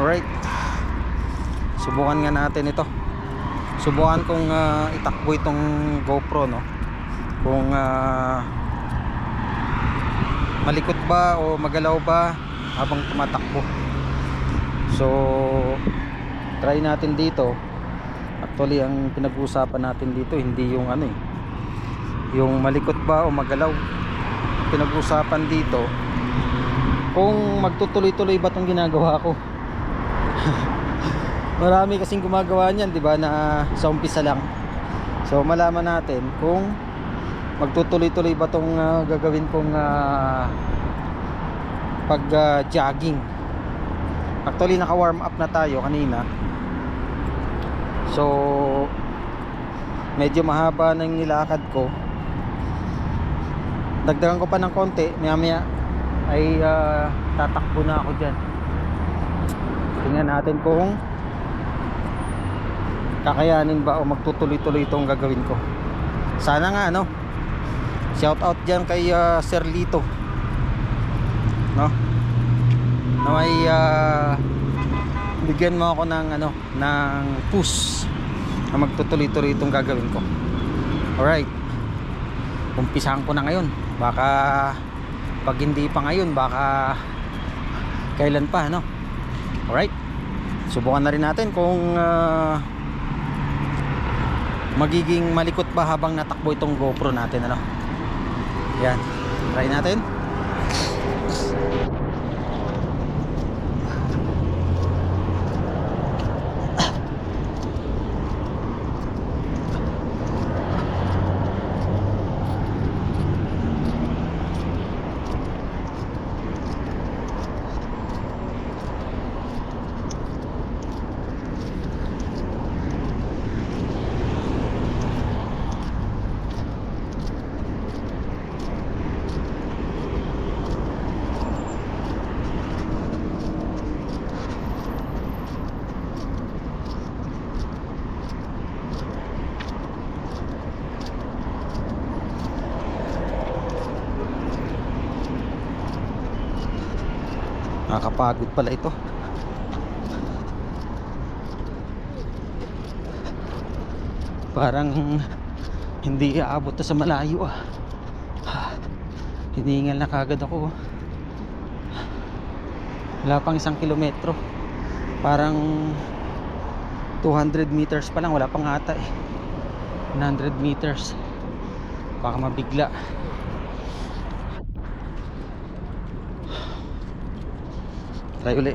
Alright. Subukan nga natin ito. Subukan kong ah, itakbo itong GoPro no. Kung ah, malikot ba o magalaw ba habang tumatakbo. So try natin dito. Actually ang pinag-uusapan natin dito hindi yung ano eh. Yung malikot ba o magalaw. Pinag-uusapan dito kung magtutuloy-tuloy ba tong ginagawa ko. Marami kasing gumagawa niyan, 'di ba, na sa umpisa lang. So malaman natin kung magtutuloy-tuloy ba tong ah, gagawin kong ah, pag ah, jogging. Actually naka-warm up na tayo kanina. So medyo mahaba na yung nilakad ko. Dagdagan ko pa ng konti, maya-maya ay ah, tatakbo na ako dyan tingnan natin kung kakayanin ba o magtutuloy-tuloy itong gagawin ko. Sana nga ano shout out dyan kay ah, Sir Lito. No? Na may ah, bigyan mo ako ng ano ng push na magtutuloy-tuloy itong gagawin ko. Alright. Umpisahan ko na ngayon. Baka pag hindi pa ngayon baka kailan pa no alright. Subukan na rin natin kung ah, magiging malikot ba habang natakbo itong GoPro natin ano? Yan. Try natin nakakapagod pala ito. Parang hindi aabot na sa malayo ah. Hiningal na kagad ako. Wala pang isang kilometro. Parang 200 meters pa lang wala pang ata eh. 100 meters. Baka mabigla try uli.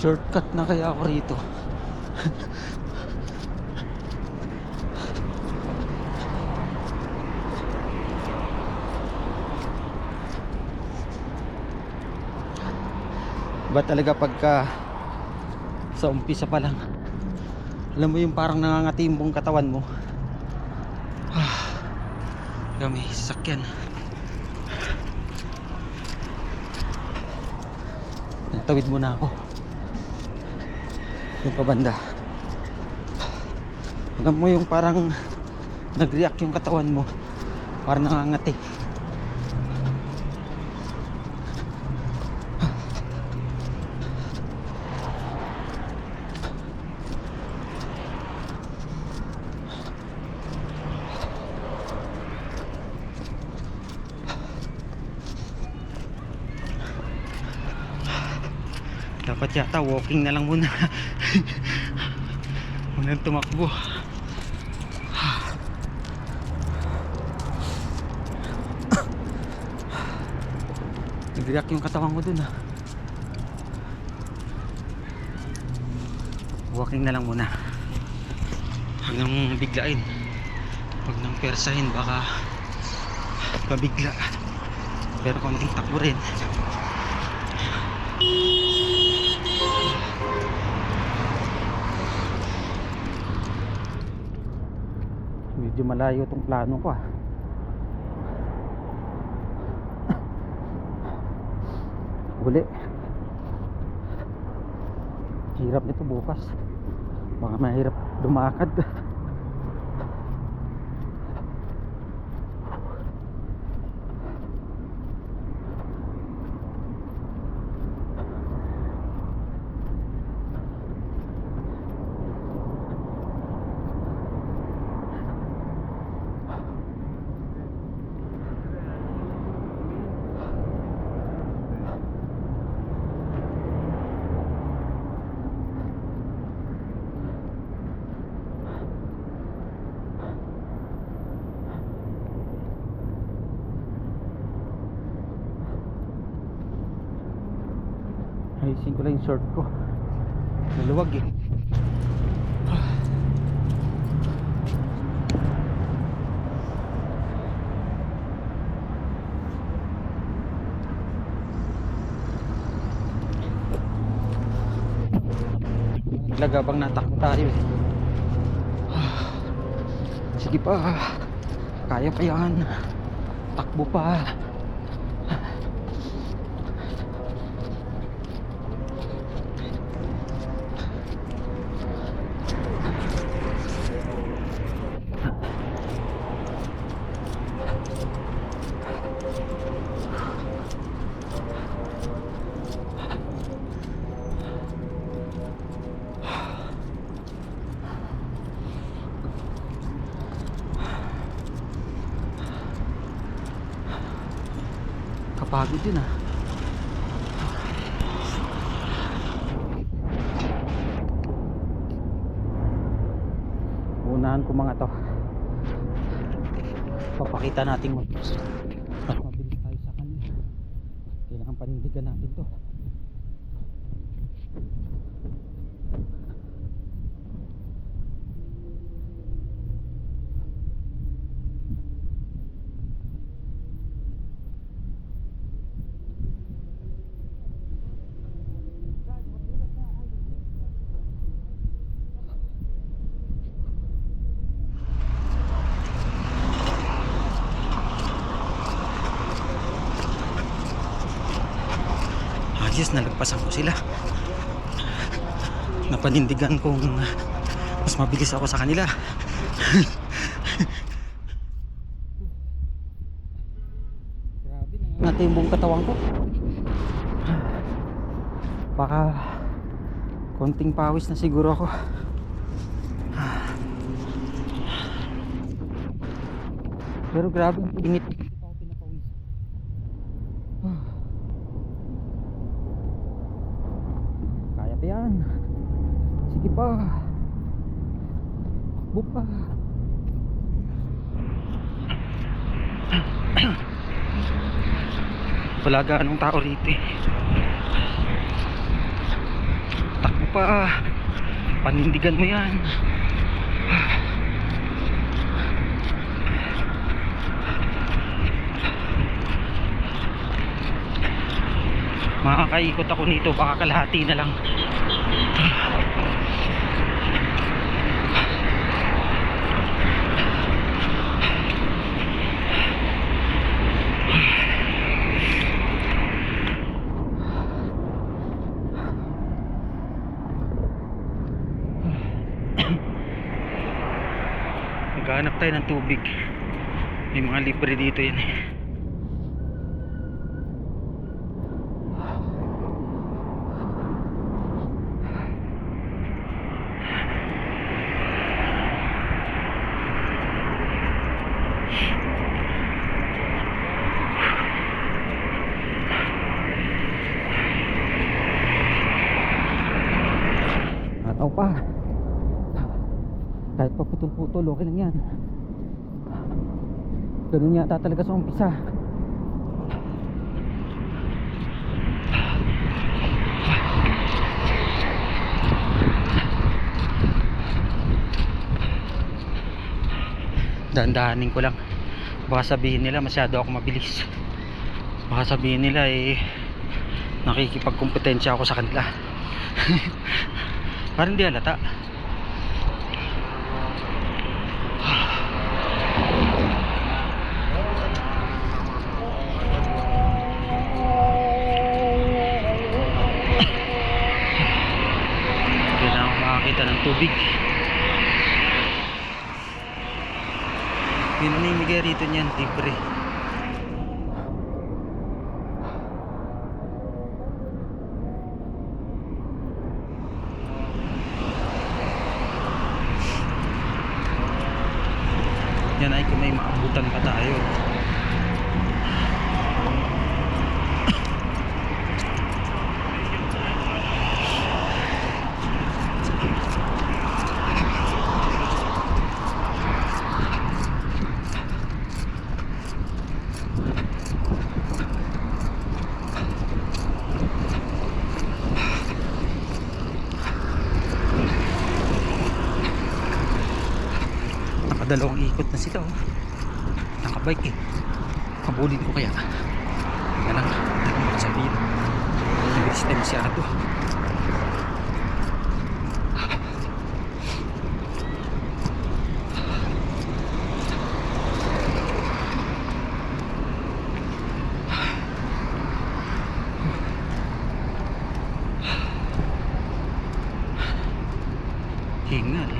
Shortcut na kaya ako rito? Ba talaga pagka sa umpisa pa lang alam mo yung parang nangangatimbong katawan mo? Ah, may sasakyan natawid muna ako. Yung pabanda. Alam mo yung parang nag-react yung katawan mo. Parang nangangati yata walking na lang muna. Muna tumakbo. Nag-react yung katawan ko dun ah. Walking na lang muna. Huwag nang biglain. Huwag nang persahin baka mabigla. Pero konting takbo rin medyo malayo tong plano ko ah. Uli. Hirap nito bukas. Baka mahirap dumakad ayusin ko lang yung short ko. Maluwag eh. Lagabang natakbo tayo eh. sige pa. Kaya pa yan takbo pa kapagod din ah. Unahan ko mga to. Papakita natin mas mabilis tayo sa kanila kailangan panindigan natin to ayos nalagpasan ko sila. Napanindigan kong mas mabilis ako sa kanila. Grabe natin yung buong katawan ko. Baka konting pawis na siguro ako. Pero grabe init Hindi pa ako pinapawis Kaya pa yan. Sige pa. Takbo pa. Wala ganong tao rito eh. Takbo pa. Panindigan mo yan. Makakaikot ako nito baka kalahati na lang. Maghanap tayo ng tubig. May mga libre dito yan eh. Ataw pa. Kahit pa putol-putol, okay lang yan. Yata talaga sa umpisa. Dandahanin ko lang. Baka sabihin nila masyado ako mabilis. Baka sabihin nila eh nakikipagkompetensya ako sa kanila. Parang di halata. Kailangan ko makakita makakita ng tubig rito niyan libre. Yan ay kung may maabutan pa tayo nakadalawang ikot na sila oh. nakabike eh kabulin ko kaya kaya lang ko sabihin nabilis na masyado hingal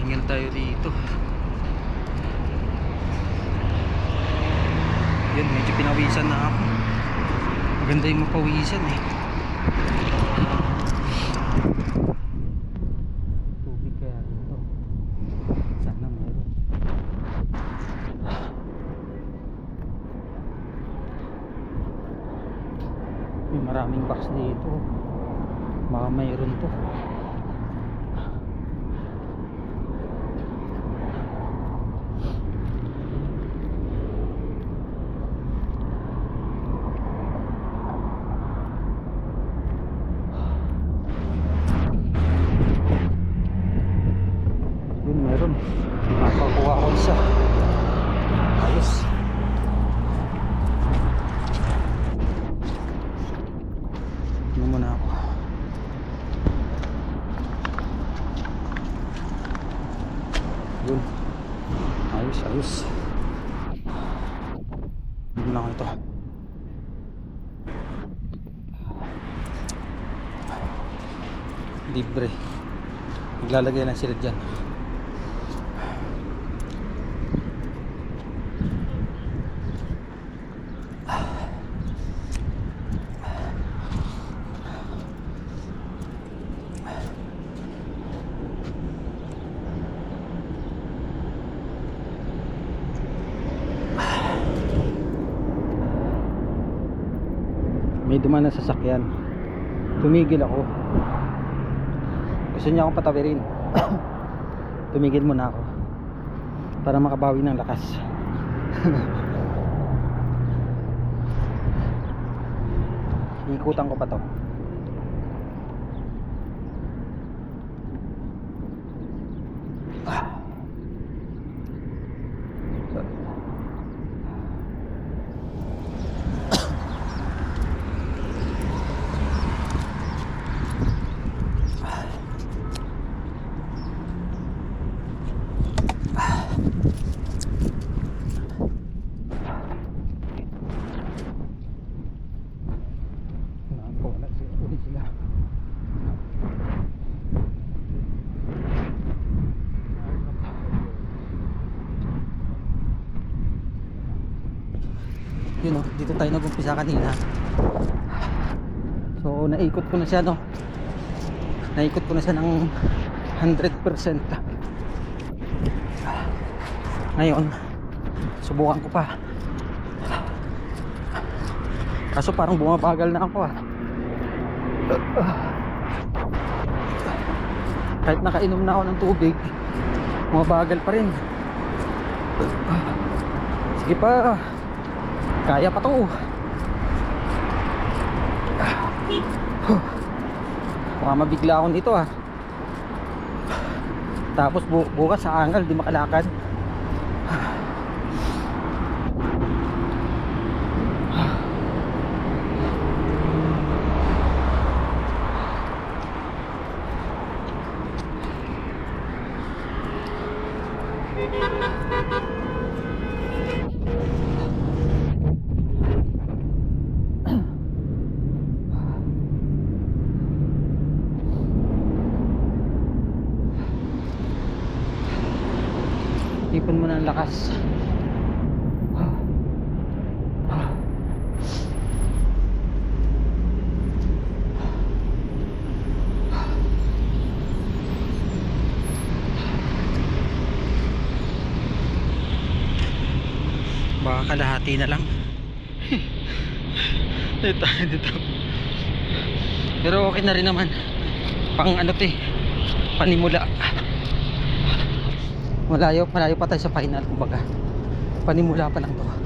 hingal tayo dito yun medyo pinawisan na ako maganda yung mapawisan eh tubig kaya dito sana meron may maraming box dito. Baka mayroon to Yun, meron. Nakakuha ko isa. Ayos. Ano muna ako. Yun. Ayos, ayos. Yun lang ito. Libre. Maglalagay lang sila dyan. may dumaan na sasakyan. Tumigil ako. Gusto niya akong patawirin. Tumigil muna ako. Para makabawi ng lakas. Ikutan ko pa to Nakawala sila ulit sila. Yun oh, dito tayo nag-umpisa kanina. So, naikot ko na siya no. Naikot ko na siya ng 100%. Ngayon, subukan ko pa. Kaso parang bumabagal na ako ah. Kahit nakainom na ako ng tubig, bumabagal pa rin. Sige pa. Kaya pa to. Baka mabigla ako nito ah. Tapos bu bukas sa angal, di makalakad. Kalahati na lang. Dito dito. Pero okay na rin naman. Pang ano to eh. Panimula. Malayo malayo pa tayo sa final kumbaga. Panimula pa lang to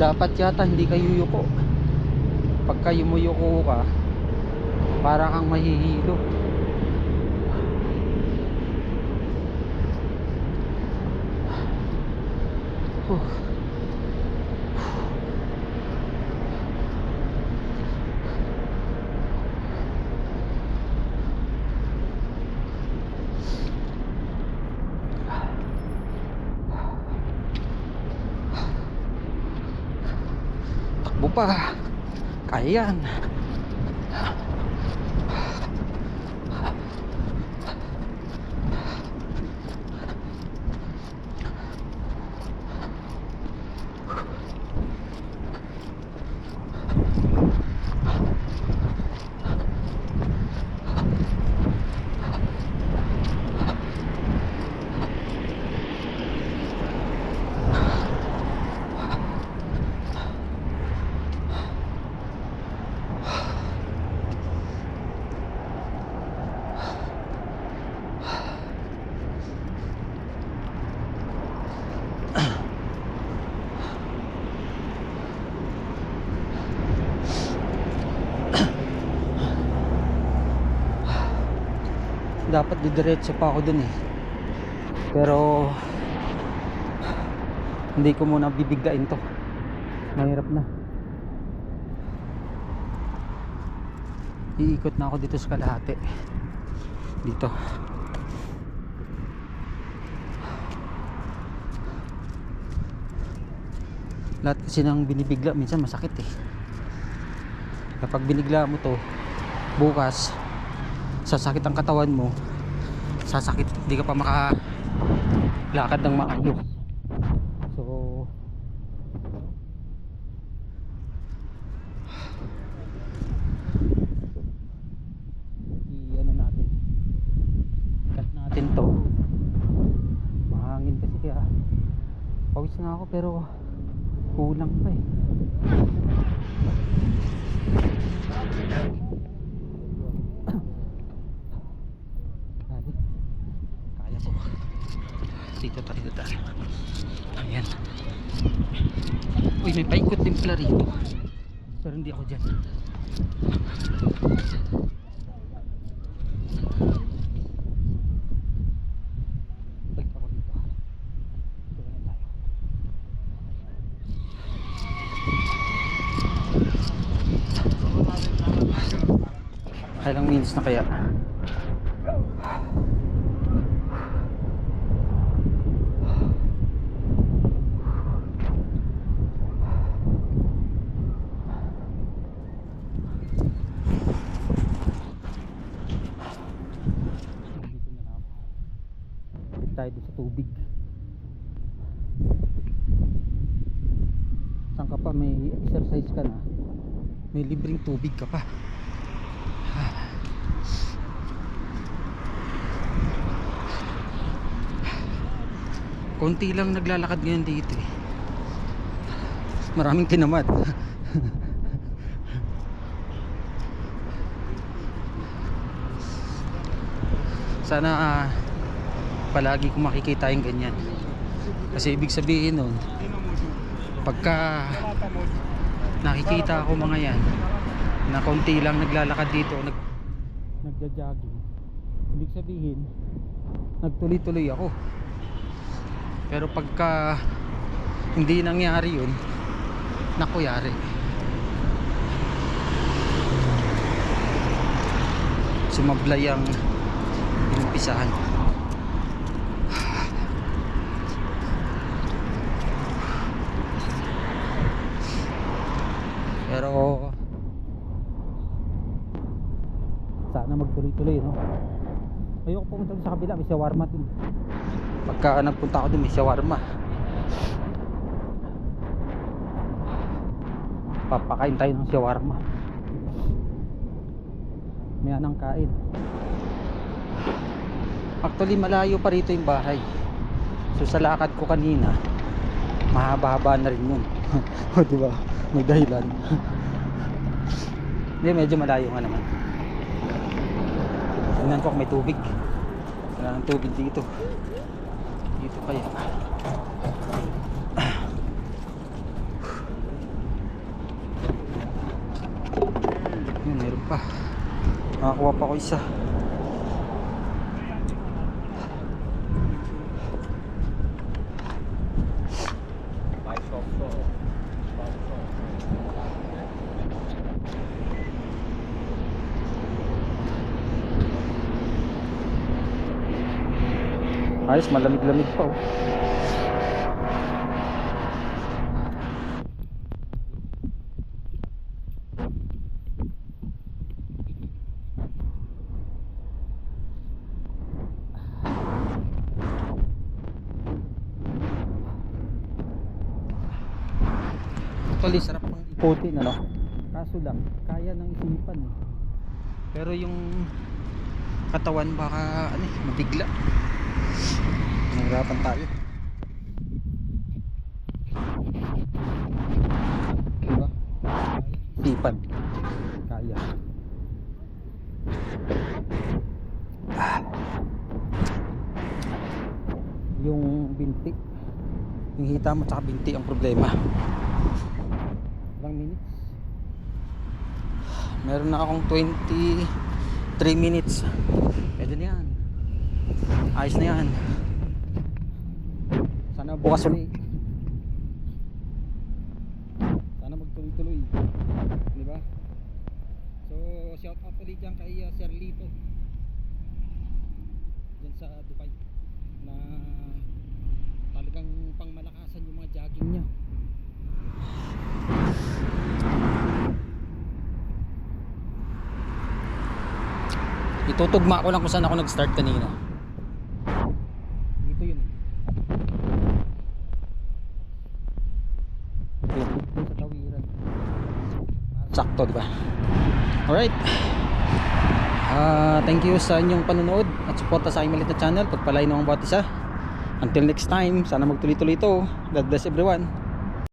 dapat yata hindi ka yuyuko pagka yumuyuko ka para kang mahihilo Huh. takbo pa. Kaya dapat didiretso pa ako dun eh. Pero hindi ko muna bibigdain to. Mahirap na. Iikot na ako dito sa kalahati. Dito. Lahat kasi ng binibigla minsan masakit eh. Kapag binigla mo to bukas sasakit ang katawan mo sasakit hindi ka pa makalakad ng maayos. So i ano natin cut natin to. Mahangin kasi kaya pawis na ako pero kulang pa eh Grabe. Kaya ko. Tayo. Ayan. Uy, may paikot din pala rito. Pero hindi ako dyan. Ilang minutes na kaya? Dito na lang ako. Balik tayo doon sa tubig. Saan ka pa? May exercise ka na. May libreng tubig ka pa. Konti lang naglalakad ngayon dito eh. Maraming tinamad. Sana ah, palagi kong makikita yung ganyan. Kasi ibig sabihin nun, pagka nakikita ako mga yan na konti lang naglalakad dito nag nagja-jogging. Ibig sabihin nagtuloy-tuloy ako. Pero pagka hindi nangyari yun nakuyari. Sumablay ang inumpisahan. Pero sana magtuloy-tuloy no? Ayoko pumunta sa kabila may shawarma dun pagka nagpunta ako dun may shawarma. Papakain tayo ng shawarma. May anang kain? Actually malayo pa rito yung bahay. So sa lakad ko kanina mahaba-haba na rin yun. O diba may dahilan hindi medyo malayo nga naman. Tingnan ko kung may tubig. Wala ng tubig dito. Dito kaya. Yun meron pa. Nakakuha pa ko isa ayos malamig-lamig pa oh. Actually, sarap ng ikutin, ano? Kaso lang, kaya ng isipan eh. Pero yung katawan baka ano eh, mabigla. Nahirapan tayo. Diba? Isipan. Kaya. Yung binti. Yung hita mo tsaka binti ang problema. Ilang minutes? Meron na akong 23 minutes. Pwede na yan. Ayos na yan. Sana bukas ulit. Sana magtuloy-tuloy. Di ba? So, shout out ulit dyan kay uh, Sir Lito. Dyan sa Dubai. Na talagang pangmalakasan yung mga jogging niya. Itutugma ko lang kung saan ako nag-start kanina. Dito yun. Dito sa tawiran. Sakto, di ba? Alright. Ah, thank you sa inyong panonood at suporta sa aking maliit na channel. Pagpalay ng bawat isa. Until next time, sana magtuloy-tuloy ito. God bless everyone.